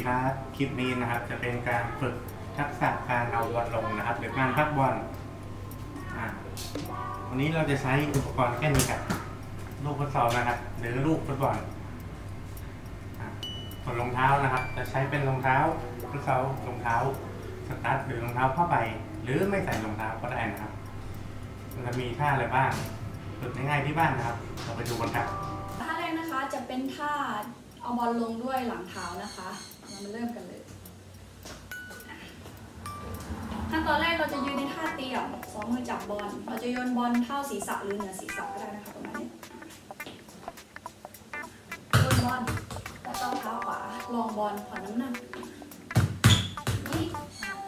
ดีครับคลิปนี้นะครับจะเป็นการฝึกทักษะการเอาบอลลงนะครับ หรือการพักบอลวันนี้เราจะใช้อุปกรณ์แค่นี้ครับลูกฟุตซอลนะครับ หรือลูกฟุตบอลส่วนรองเท้านะครับ จะใช้เป็นรองเท้าฟุตซอลรองเท้าสตั๊ดหรือรองเท้าผ้าใบหรือไม่ใส่รองเท้าก็ได้นะครับมันจะมีท่าอะไรบ้างฝึกง่ายๆที่บ้านนะครับ เราไปดูกันครับท่าแรกนะคะจะเป็นท่า เอาบอลลงด้วยหลังเท้านะคะ เรามาเริ่มกันเลย ขั้นตอนแรกเราจะยืนในท่าเตรียมสองมือจับบอล เราจะโยนบอลเท่าศีรษะหรือเหนือศีรษะก็ได้นะคะประมาณนี้โยนบอลแล้วก็เท้าขวาลองบอลผ่อนน้ำหนักนี่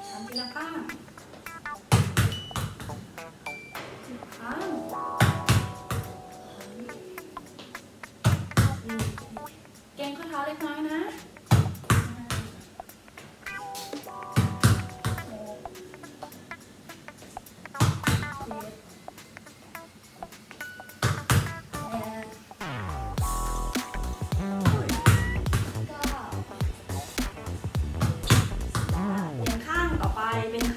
ทำทีละข้าง ล็กน้อยนะเปลี่ยน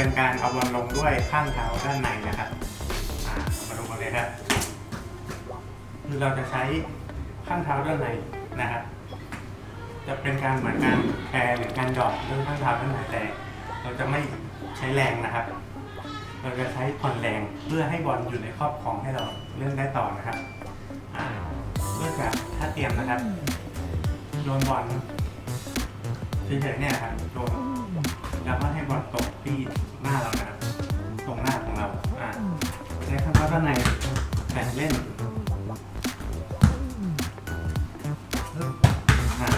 เป็นการเอาบอลลงด้วยข้างเท้าด้านในนะครับมาดูกันเลยครับคือเราจะใช้ข้างเท้าด้านในนะครับ จะเป็นการเหมือนการแพรหรือการหยอดด้วยข้างเท้าด้านในแต่เราจะไม่ใช้แรงนะครับ เราจะใช้ผ่อนแรงเพื่อให้บอลอยู่ในครอบของให้เราเล่นได้ต่อนะครับเริ่มจากท่าเตรียมนะครับโยนบอลเฉยๆเนี่ยครับโยน แล้วก็ให้บอลตกที่หน้าเรานะครับตรงหน้าของเราอ่าในข้างด้านในแบ่เล่นอ่า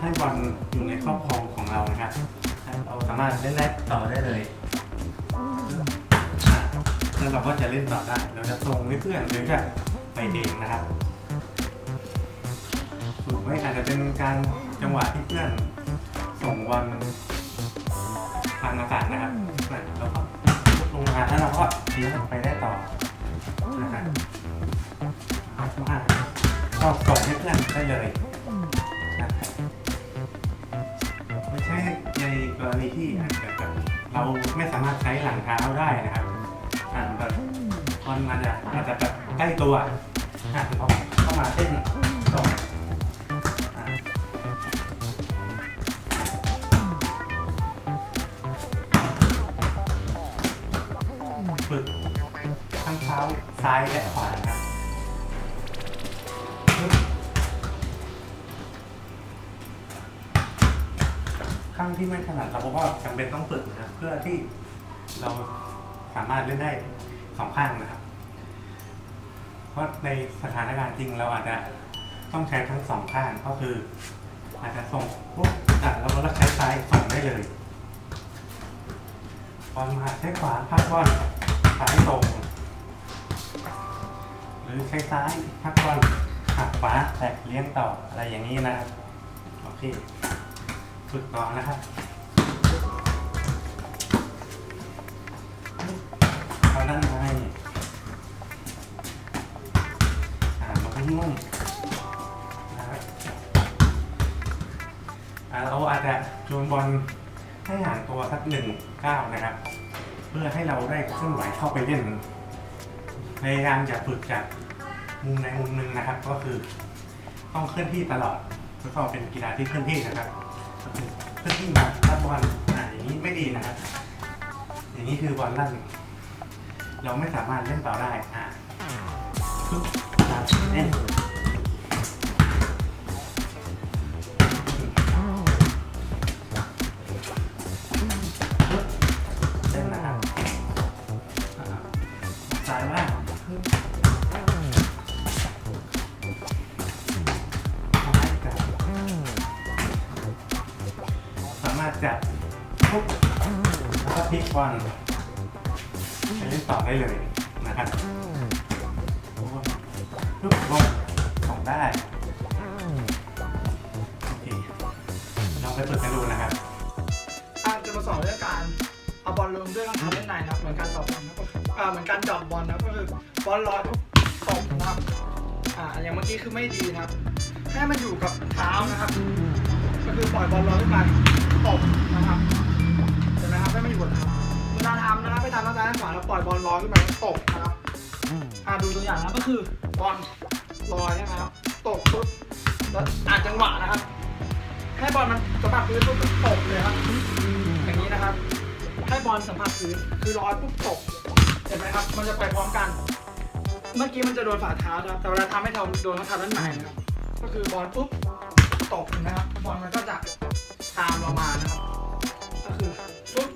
ให้บอลอยู่ในครอบครองของเรานะครับเราสามารถเล่นได้ต่อได้เลยอ่าแล้วเราก็จะเล่นต่อได้ เราจะส่งให้เพื่อนหรือจะไปเองนะครับหรือไม่อาจจะเป็นการจังหวะที่เพื่อนส่งบอล ทางอากาศนะครับแล้วก็ลงมาแล้วเราก็เลี้ยงไปได้ต่อนะครับเอามาก็ส่งให้เพื่อนได้เลยนะครับไม่ใช่ในกรณีที่อาจจะแบบเราไม่สามารถใช้หลังเท้าได้นะครับอ่าแบบมันอาจจะอาจจะแบบใกล้ตัวอะเราเข้ามาเต้นต่อ ท้าซ้ายและขวาครับข้างที่ไม่ถนัดเราก็จำเป็นต้องฝึกนะครับ เพื่อที่เราสามารถเล่นได้สองข้างนะครับ เพราะในสถานการณ์จริงเราอาจจะต้องใช้ทั้งสองข้างก็คืออาจจะส่งปุ๊บอะเราก็ใช้ซ้ายส่งได้เลยบอลมาใช้ขวาพักบอลซ้ายตรง รือใช้ซ้ายพักบอลหักขวาแตะเลี้ยงต่ออะไรอย่างนี้นะครับโอเคฝึกต่อนะครับเอาด้านในอ่าลงนุ่มนะครับอ่าเราอาจจะโยนบอลให้ห่างตัวสักหนึ่งก้าวนะครับ เพื่อให้เราได้เคลื่อนไหวเข้าไปเล่นพยายามอย่าฝึกจาก มุมในมุมหนึ่งนะครับ ก็คือต้องเคลื่อนที่ตลอดแล้วก็เป็นกีฬาที่เคลื่อนที่นะครับเคลื่อนที่มารับบอลอ่าอย่างนี้ไม่ดีนะครับอย่างนี้คือบอลลั่นเราไม่สามารถเล่นต่อได้อะปึ๊บอะเล่นารถจับปุ๊บแล้วก็พลิกบอลไปเล่นต่อได้เลยนะครับปุ๊บลงส่งได้โอเคลองไปฝึกกันดูนะครับอะจะมาสอนเรื่องการเอาบอลลงด้วยรองเท้าเล่นในนะครับเหมือนการตอบบอลนะครับอ่าเหมือนการจอบบอลนะครับก็คือบอลลอยปุ๊บตบนะครับอ่าอย่างเมื่อกี้คือไม่ดีนะครับ ให้มันอยู่กับเท้านะครับ ก็คือปล่อยบอลลอยขึ้นมา ตบนะครับเห็นไหมครับให้มันอยู่กับเท้าเวลาทำนะครับไปทำทางซ้ายทางขวาแล้วปล่อยบอลลอยขึ้นมาแล้วตบนะครับอ่าดูตัวอย่างนะครับก็คือบอลลอยใช่ไหมครับตบปุ๊บแล้วอ่านจังหวะนะครับ ให้บอลมันสัมผัสพื้นปุ๊บตบเลยครับอย่างนี้นะครับ ให้บอลสัมผัสพื้นคือลอยปุ๊บตกเห็นไหมครับ มันจะไปพร้อมกัน เมื่อกี้มันจะโดนฝ่าเท้านะครับแต่เวลาทำให้เราโดนข้อเท้าด้านในนะครับก็คือบอลปุ๊บตกนะครับบอลมันก็จะ ตามเรามานะครับ ก็คือปุ๊บ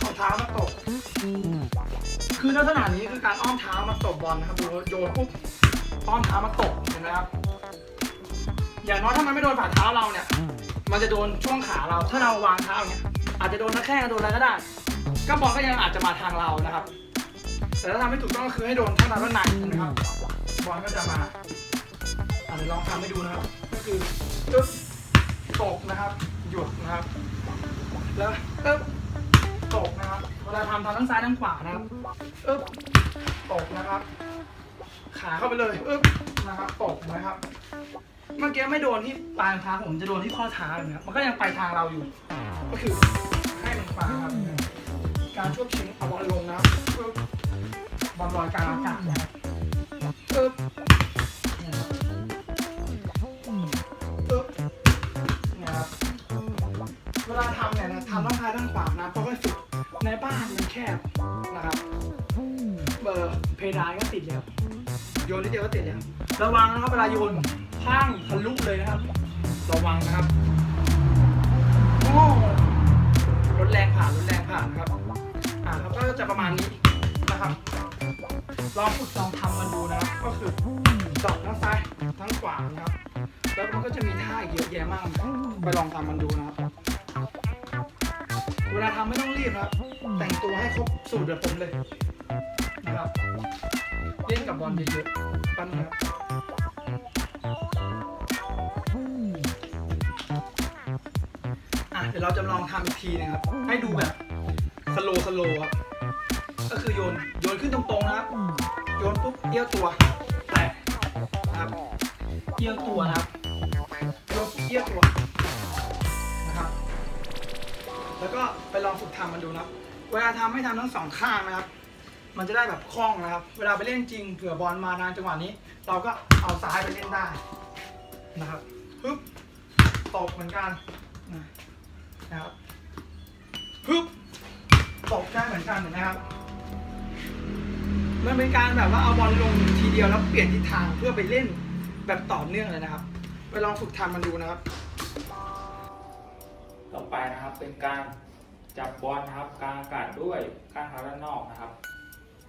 เอาเท้ามาตกคือลักษณะนี้คือการอ้อมเท้ามาตบบอลนะครับดูโยนปุ๊บอ้อมเท้ามาตบเห็นไหมครับ อย่างน้อยถ้ามันไม่โดนฝ่าเท้าเราเนี่ย มันจะโดนช่วงขาเรา ถ้าเราวางเท้าอย่างเงี้ย อาจจะโดนหน้าแข้งโดนอะไรก็ได้ ก็บอลก็ยังอาจจะมาทางเรานะครับ แต่ถ้าทำให้ถูกต้องก็คือให้โดนข้างในด้านในนะครับ บอลก็จะมาอาจจะลองทำให้ดูนะครับ ก็คือตึ๊บตกนะครับ หยุดนะครับ แล้วตึ๊บตกนะครับ เวลาทำทำทั้งซ้ายทั้งขวานะครับอึ๊บตกนะครับ ขาเข้าไปเลยอึ๊บนะครับ ตกนะครับ เมื่อกี้ไม่โดนที่ปลายเท้าผมจะโดนที่ข้อเท้าอย่างเงี้ย มันก็ยังไปทางเราอยู่ ก็คือให้มันขวาครับ การช่วยชิงเอาบอลลงนะครับบอลลอยกลางอากาศนะครับปึ๊บเนี่ย ดานก็ติดแล้ว โยนนิดเดียวก็ติดแล้ว ระวังนะครับเวลาโยนพังทะลุเลยนะครับ ระวังนะครับโอ้รถแรงผ่านรถแรงผ่านนะครับ อ่าแล้วก็จะประมาณนี้นะครับ ลองฝึกลองทำกันดูนะครับ ก็คือดอกทั้งซ้ายทั้งขวานะครับ แล้วมันก็จะมีท่าอีกเยอะแยะมาก ไปลองทำมันดูนะครับ เวลาทำไม่ต้องรีบนะครับ แต่งตัวให้ครบสูตรแบบผมเลยนะ ครับเล่นกับบอลเยอะๆปั้นนะครับอะเดี๋ยวเราจะลองทำอีกทีนะครับ ให้ดูแบบสโลสโลครับ ก็คือโยนโยนขึ้นตรงๆนะครับ โยนปุ๊บเอี้ยวตัวแตะครับเอี้ยวตัวนะครับโยนเอี้ยวตัวนะครับ แล้วก็ไปลองฝึกทำมันดูนะครับ เวลาทำให้ทำทั้งสองข้างนะครับ มันจะได้แบบคล่องนะครับ เวลาไปเล่นจริงเผื่อบอลมาทางจังหวะนี้ เราก็เอาซ้ายไปเล่นได้นะครับฮึบตกเหมือนกันนะครับฮึบตกได้เหมือนกันนไหมครับมันเป็นการแบบว่าเอาบอลลงทีเดียวแล้วเปลี่ยนทิศทางเพื่อไปเล่นแบบต่อเนื่องเลยนะครับ ไปลองฝึกทำมันดูนะครับ ต่อไปนะครับเป็นการจับบอลนะครับกลางอากาศด้วยข้างเท้าด้านนอกนะครับ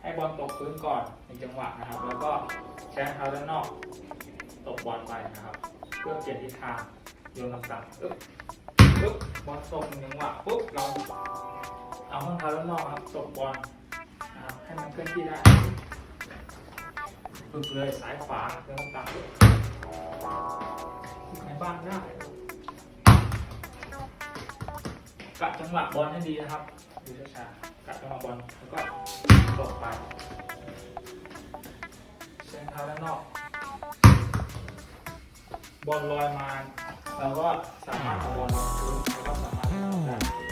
ให้บอลตกพื้นก่อนในจังหวะนะครับ แล้วก็ใช้เท้าด้านนอกตบบอลไปนะครับ เพื่อเปลี่ยนทิศทางโยนคำสั่งปึ๊บปึ๊บบอลตกในจังหวะปุ๊บเราเอาข้างเท้าด้านนอกครับตบบอลนะครับให้มันเคลื่อนที่ได้ฝึกเลยซ้ายขวาเริ่มต่างด้วยฝึกในบ้านได้กะจังหวะบอลให้ดีนะครับดูช้าๆกะจังหวะบอลแล้วก็ ตกไปเส้นเท้าด้านนอก บอลลอยมาเราก็สามารถเอาบอลลงพื้นแล้วก็สามารถทำได้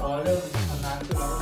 พอเริ่มท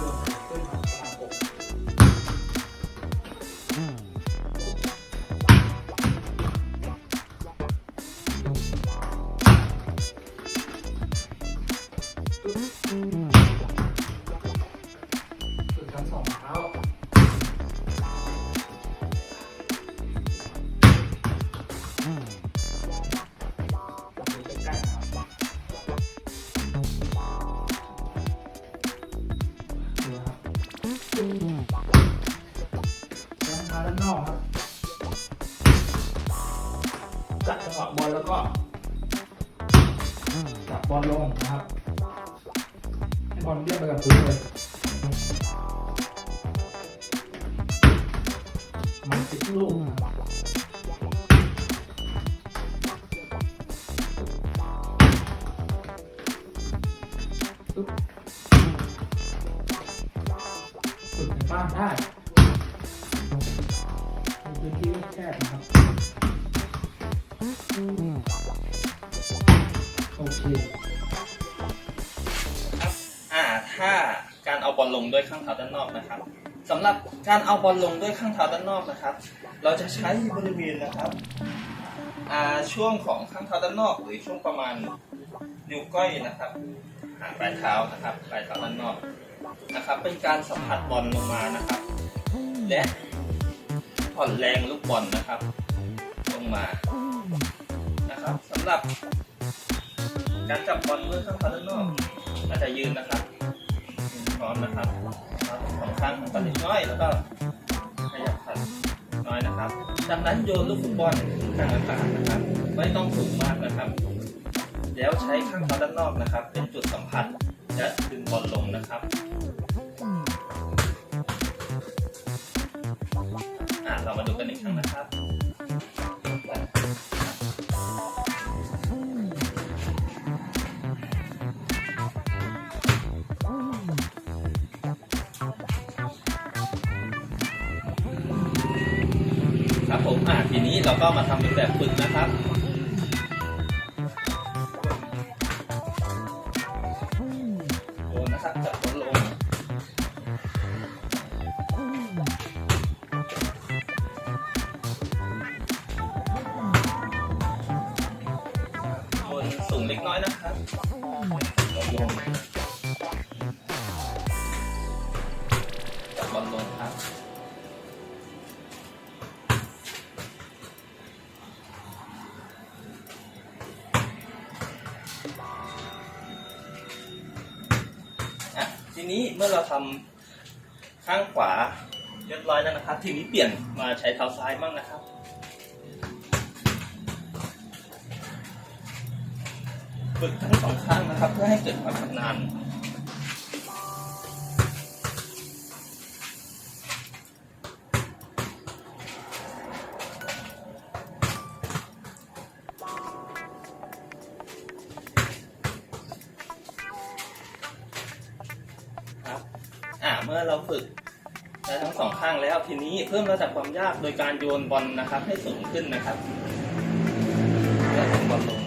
ปึ๊บฝึกในบ้านได้ในพื้นที่แคบนะครับ โอเค ครับอ่าถ้าการเอาบอลลงด้วยข้างเท้าด้านนอกนะครับสำหรับการเอาบอลลงด้วยข้างเท้าด้านนอกนะครับ เราจะใช้บริเวณนะครับ อ่าช่วงของข้างเท้าด้านนอก หรือช่วงประมาณนิ้วก้อยนะครับหางปลายเท้านะครับปลายเท้าด้านนอกนะครับ เป็นการสัมผัสบอลลงมานะครับ และผ่อนแรงลูกบอลนะครับ ลงมานะครับสำหรับการจับบอลด้วยข้างเท้าด้านนอกอาจจะยืนนะครับยืนพร้อมนะครับเอาสองข้างของกันเล็กน้อยแล้วก็ขยับขัด น้อยนะครับ จากนั้นโยนลูกฟุตบอลทางอากาศนะครับ ไม่ต้องสูงมากนะครับ แล้วใช้ข้างเท้าด้านนอกนะครับ เป็นจุดสัมผัสและดึงบอลลงนะครับ ก็มาทำเป็นแบบฝึกนะครับ ทีนี้เมื่อเราทำข้างขวาเรียบร้อยแล้วนะครับ ทีนี้เปลี่ยนมาใช้เท้าซ้ายบ้างนะครับ ฝึกทั้งสองข้างนะครับ เพื่อให้เกิดความชำนาญ เมื่อเราฝึกได้ทั้งสองข้างแล้วทีนี้เพิ่มระดับความยากโดยการโยนบอลนะครับ ให้สูงขึ้นนะครับและถึงบอลลง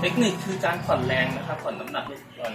เทคนิคคือการผ่อนแรงนะครับผ่อนน้ำหนักลูกบอล